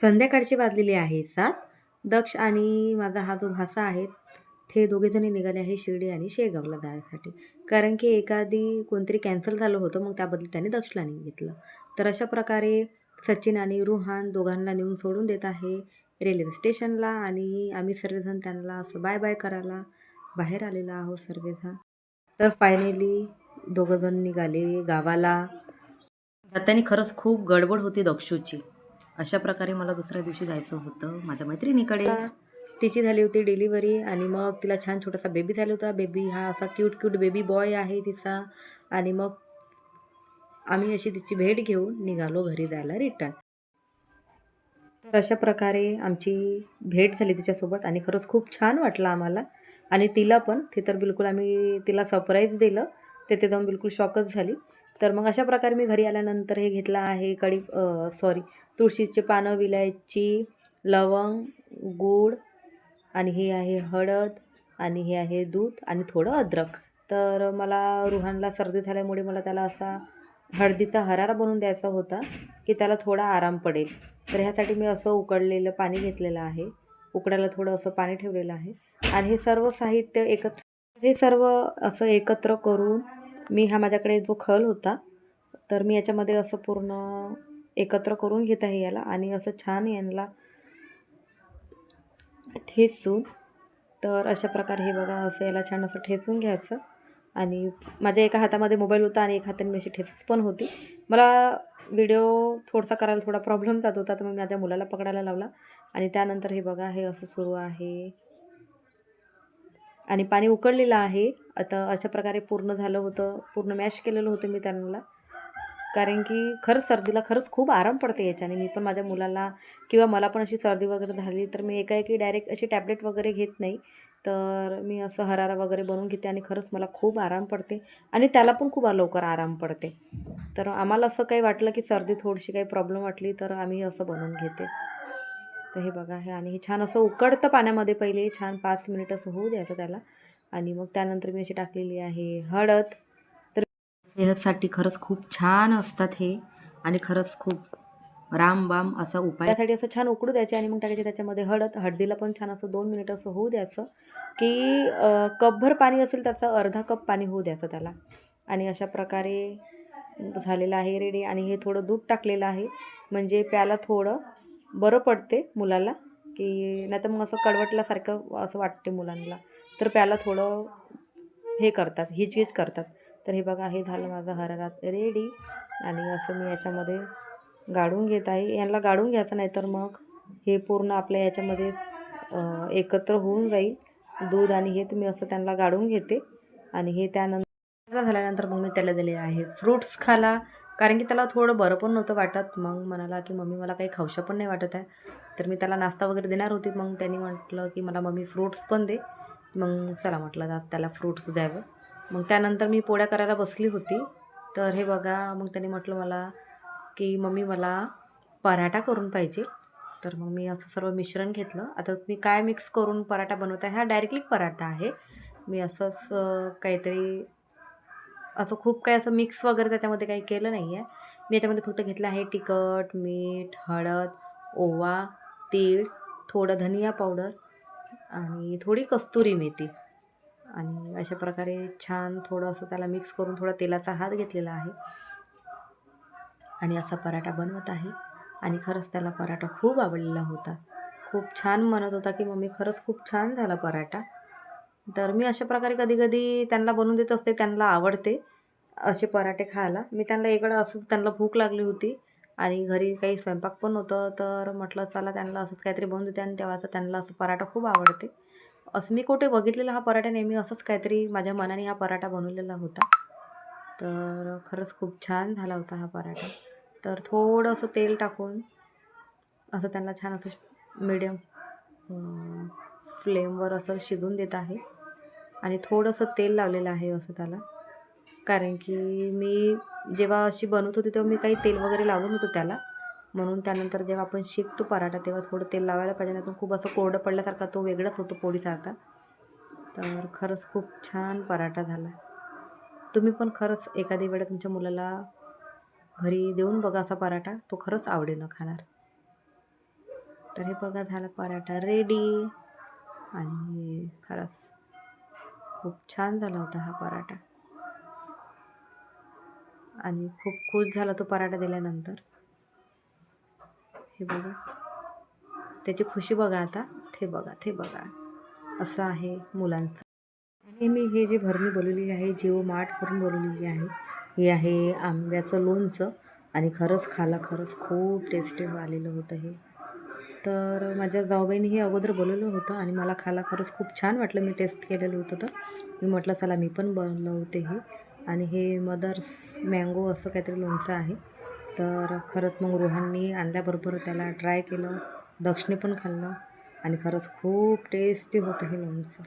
संध्याकाळची वाजलेली आहे सात. दक्ष आणि माझा हा जो भासा आहे ते दोघेजणी निघाले आहे शिर्डी आणि शेगावला जायसाठी. कारण की एखादी कोणतरी कॅन्सल झालं होतं मग त्याबद्दल त्याने दक्षला नाही घेतलं. तर अशा प्रकारे सचिन आणि रुहान दोघांना नेऊन सोडून देत आहे रेल्वे स्टेशनला आणि आम्ही सर्वजण त्यांना असं बाय बाय करायला बाहेर आलेलो आहोत सर्वजण. तर फायनली दोघंजण निघाले गावाला. जाताना खरंच खूप गडबड होती दक्षूची. अशा प्रकारे मला दुसऱ्या दिवशी जायचं होतं माझ्या मैत्रिणीकडे. तिची झाली होती डिलिव्हरी आणि मग तिला छान छोटासा बेबी झाला होता. बेबी हा असा क्यूट क्यूट बेबी बॉय आहे तिचा. आणि मग आम्ही अशी तिची भेट घेऊन निघालो घरी जायला रिटर्न. तर अशा प्रकारे आमची भेट झाली तिच्यासोबत आणि खरंच खूप छान वाटलं आम्हाला. आणि तिला पण ते तर बिलकुल आम्ही तिला सरप्राईज दिलं. तिथे जाऊन बिलकुल शॉकच झाली. तर मग अशा प्रकारे मी घरी आल्यानंतर हे घेतलं आहे कढी सॉरी तुळशीचे पानं विलायची लवंग गूळ आणि हे आहे हळद आणि हे आहे दूध आणि थोडं अद्रक. तर मला रुहानला सर्दी झाल्यामुळे मला त्याला असा हळदीचा हरारा बनवून द्यायचा होता की त्याला थोडा आराम पडेल. तर ह्यासाठी मी असं उकडलेलं पाणी घेतलेलं आहे. उकडायला थोडं असं पाणी ठेवलेलं आहे. आणि हे सर्व साहित्य एकत्र हे सर्व असं एकत्र करून मी हा माझ्याकडे जो खल होता तर मी याच्यामध्ये असं पूर्ण एकत्र करून घेत आहे याला. आणि असं छान यांना ठेचून तर अशा प्रकारे हे बघा असं याला छान असं ठेचून घ्यायचं. आणि माझ्या एका हातामध्ये मोबाईल होता आणि एका हाताने मी अशी ठेचस पण होती. मला व्हिडिओ थोडासा करायला थोडा प्रॉब्लेम जात होता तर मग माझ्या मुलाला पकडायला लावला. आणि त्यानंतर हे बघा हे असं सुरू आहे. आणि पाणी उकळलेलं आहे. आता अशा प्रकारे पूर्ण झालं होतं. पूर्ण मॅश केलेलं होतं मी त्यांना. कारण की खरंच सर्दीला खरंच खूप आराम पडते याच्याने. मी पण माझ्या मुलाला किंवा मला पण अशी सर्दी वगैरे झाली तर मी एकाएकी डायरेक्ट अशी टॅबलेट वगैरे घेत नाही. तर मी असं हरारा वगैरे बनवून घेते आणि खरंच मला खूप आराम पडते. आणि त्याला पण खूप लवकर आराम पडते. तर आम्हाला असं काही वाटलं की सर्दी थोडीशी काही प्रॉब्लेम वाटली तर आम्ही असं बनवून घेते. तर हे बघा हे आणि हे छान असं उकडतं पाण्यामध्ये पहिले छान पाच मिनिट असं होऊ द्यायचं त्याला. आणि मग त्यानंतर मी अशी टाकलेली आहे हळद. तर सेहतसाठी खरंच खूप छान असतात हे आणि खरंच खूप रामबाम असा उपाय. त्यासाठी असं छान उकडू द्यायचे आणि मग टाकायचे त्याच्यामध्ये हळद. हळदीला पण छान असं दोन मिनिटं असं होऊ द्यायचं की कपभर पाणी असेल त्याचा अर्धा कप पाणी होऊ द्यायचं त्याला. आणि अशा प्रकारे झालेलं आहे रेडी. आणि हे थोडं दूध टाकलेलं आहे. म्हणजे प्याला थोडं बरं पडते मुलाला की नाही तर मग असं कडवटल्यासारखं असं वाटते मुलांना. तर प्याला थोडं हे करतात हिचकिच करतात. तर हे बघा हे झालं माझं हरारात रेडी. आणि असं मी याच्यामध्ये गाळून घेत आहे. यांना गाळून घ्यायचं नाही तर मग हे पूर्ण आपल्या याच्यामध्ये एकत्र होऊन जाईल. दूध आणि हे तुम्ही असं त्यांना गाळून घेते. आणि हे त्यानंतर झाल्यानंतर मग मी त्याला दिले आहे फ्रूट्स खाला कारण की त्याला थोडं बरं पण नव्हतं वाटत. मग म्हणाला की मम्मी मला काही खाऊशा पण नाही वाटत आहे. तर मी त्याला नाश्ता वगैरे देणार होती. मग त्यांनी म्हटलं की मला मम्मी फ्रूट्स पण दे. मग चला म्हटलं जा त्याला फ्रूट्स द्यावं. मग त्यानंतर मी पोळ्या करायला बसली होती. तर हे बघा मग त्यांनी म्हटलं मला की मम्मी मला पराठा करून पाहिजे. तर मग मी असं सर्व मिश्रण घेतलं. आता मी काय मिक्स करून पराठा बनवत आहे हा डायरेक्टली पराठा आहे. मी असंच काहीतरी असं खूप काही असं मिक्स वगैरे त्याच्यामध्ये काही केलं नाही आहे मी याच्यामध्ये फक्त घेतलं आहे तिखट मीठ हळद ओवा तीळ थोडं धनिया पावडर आणि थोडी कस्तुरी मेथी. आणि अशा प्रकारे छान थोडं असं त्याला मिक्स करून थोडा तेलाचा हात घेतलेला आहे. आणि असा पराठा बनवत आहे. आणि खरंच त्याला पराठा खूप आवडलेला होता. खूप छान म्हणत होता की मम्मी खरंच खूप छान झाला पराठा. तर मी अशा प्रकारे कधी कधी त्यांना बनवून देत असते त्यांना आवडते असे पराठे खायला. मी त्यांना इकडं असं त्यांना भूक लागली होती आणि घरी काही स्वयंपाक पण होतं तर म्हटलं चला त्यांना असंच काहीतरी बनवून देते आणि तेव्हा त्यांना असं पराठा खूप आवडते. असं मी कुठे बघितलेला हा पराठा नेहमी असंच काहीतरी माझ्या मनाने हा पराठा बनवलेला होता. तर खरंच खूप छान झाला होता हा पराठा. तर थोडंसं तेल टाकून असं त्यांना छान असं मीडियम फ्लेमवर असं शिजून देत आहे. आणि थोडंसं तेल लावलेलं आहे असं त्याला. कारण की मी जेव्हा अशी बनवत होती तेव्हा मी काही तेल वगैरे लावलं नव्हतं त्याला. म्हणून त्यानंतर जेव्हा आपण शिकतो पराठा तेव्हा थोडं तेल लावायला पाहिजे नाही खूप असं कोरडं पडल्यासारखा तो वेगळाच होतो पोळीसारखा. तर खरंच खूप छान पराठा झाला. तुम्ही पण खरंच एखादी वेळा तुमच्या मुलाला घरी देऊन बघा असा पराठा तो खरंच आवडेनं खाणार. तर हे बघा झाला पराठा रेडी आणि खरंच खूप छान झाला होता हा पराठा. आणि खूप खुश झाला तो पराठा दिल्यानंतर. हे बघा. त्याची खुशी बघा आता. ते बघा ते बघा. असं आहे मुलांचं. आणि मी हे जे भरणी बोलवलेली आहे जिओ करून बोलवलेली आहे हे आहे आंब्याचं लोणचं. आणि खरंच खाला खरंच खूप टेस्टी आलेलं होतं हे. तर माझ्या जाऊबाईने हे अगोदर बोलवलं होतं आणि मला खायला खरंच खूप छान वाटलं. मी टेस्ट केलेलं होतं तर. मी म्हटलं चला मी पण बनवते हे. आणि हे मदर्स मँगो असं काहीतरी लोणचं आहे. तर खरंच मग रोहांनी आणल्याबरोबर त्याला ट्राय केलं दक्षिणे पण खाल्लं आणि खरंच खूप टेस्टी होतं हे लोणचं.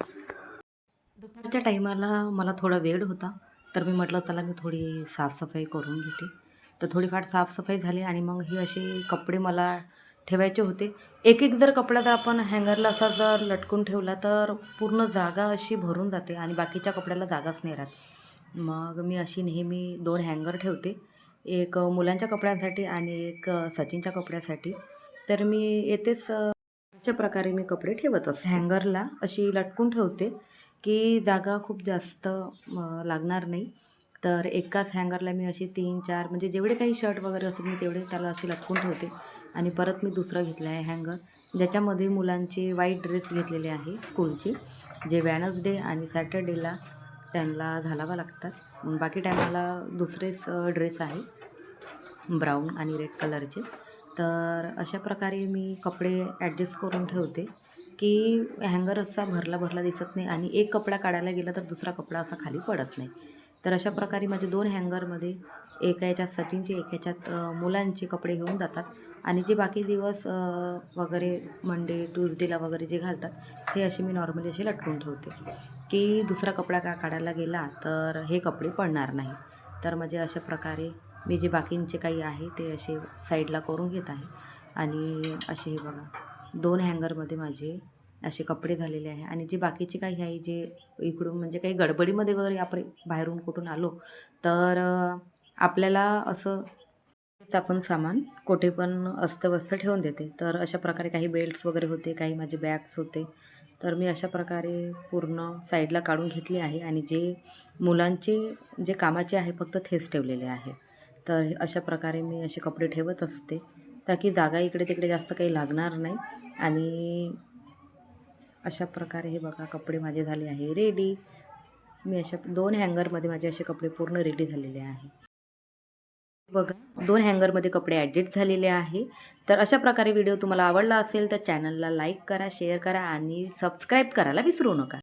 दुपारच्या टाईमाला मला थोडा वेळ होता. तर मी म्हटलं चला मी थोडी साफसफाई करून घेते. तर थोडीफार साफसफाई झाली आणि मग हे असे कपडे मला ठेवायचे होते. एक एक जर कपडा जर आपण हँगरला असा जर लटकून ठेवला तर पूर्ण जागा अशी भरून जाते आणि बाकीच्या कपड्याला जागाच नाही राहत. मग मी अशी नेहमी दोन हँगर ठेवते. एक मुलांच्या कपड्यांसाठी आणि एक सचिनच्या कपड्यासाठी. तर मी येतेच अशा प्रकारे मी कपडे ठेवत असते. हँगरला अशी लटकून ठेवते की जागा खूप जास्त लागणार नाही. तर एकाच हँगरला मी अशी तीन चार म्हणजे जेवढे काही शर्ट वगैरे असतील मी तेवढे त्याला अशी लटकून ठेवते. आणि परत मी दुसरं घेतलं आहे हँगर. ज्याच्यामध्ये मुलांचे वाईट ड्रेस घेतलेले आहे स्कूलचे जे वॅनसडे आणि सॅटर्डेला त्यांना घालावा लागतात. मग बाकी टायमाला दुसरेच ड्रेस आहे ब्राऊन आणि रेड कलरचे तर अशा प्रकारे मी कपडे ॲडजस्ट करून ठेवते की हँगर असा भरला भरला दिसत नाही आणि एक कपडा काढायला गेला तर दुसरा कपडा असा खाली पडत नाही. तर अशा प्रकारे माझे दोन हँगरमध्ये एका याच्यात सचिनचे एक याच्यात मुलांचे कपडे घेऊन जातात. आणि जे बाकी दिवस वगैरे मंडे ट्यूजडेला वगैरे जे घालतात ते असे मी नॉर्मली असे लटकून ठेवते. की दुसरा कपडा का काढायला गेला तर हे कपडे पडणार नाही. तर म्हणजे अशा प्रकारे मी जे बाकींचे काही आहे ते असे साईडला करून घेत आहे. आणि असे हे बघा दोन हँगरमध्ये माझे असे कपडे झालेले आहे. आणि जे बाकीचे काही आहे जे इकडून म्हणजे काही गडबडीमध्ये वगैरे आपण बाहेरून कुठून आलो तर आपल्याला असं तेच आपण सामान कोठे पण अस्तव्यस्त ठेवून देते. तर अशा प्रकारे काही बेल्ट्स वगैरे होते काही माझे बॅग्स होते. तर मी अशा प्रकारे पूर्ण साईडला काढून घेतली आहे आणि जे मुलांचे जे कामाचे आहे फक्त तेच ठेवलेले आहे. तर अशा प्रकारे मी असे कपडे ठेवत असते. ताकी जागा इकडे तिकडे जास्त काही लागणार नाही. आणि अशा प्रकारे हे बघा कपडे माझे झाले आहे रेडी मी अशा दोन हँगरमध्ये माझे असे कपडे पूर्ण रेडी झालेले आहे. बघा दोन हँगरमध्ये कपडे ॲडजस्ट झालेले आहे. तर अशा प्रकारे व्हिडिओ तुम्हाला आवडला असेल तर चॅनलला लाईक करा शेअर करा आणि सबस्क्राईब करायला विसरू नका.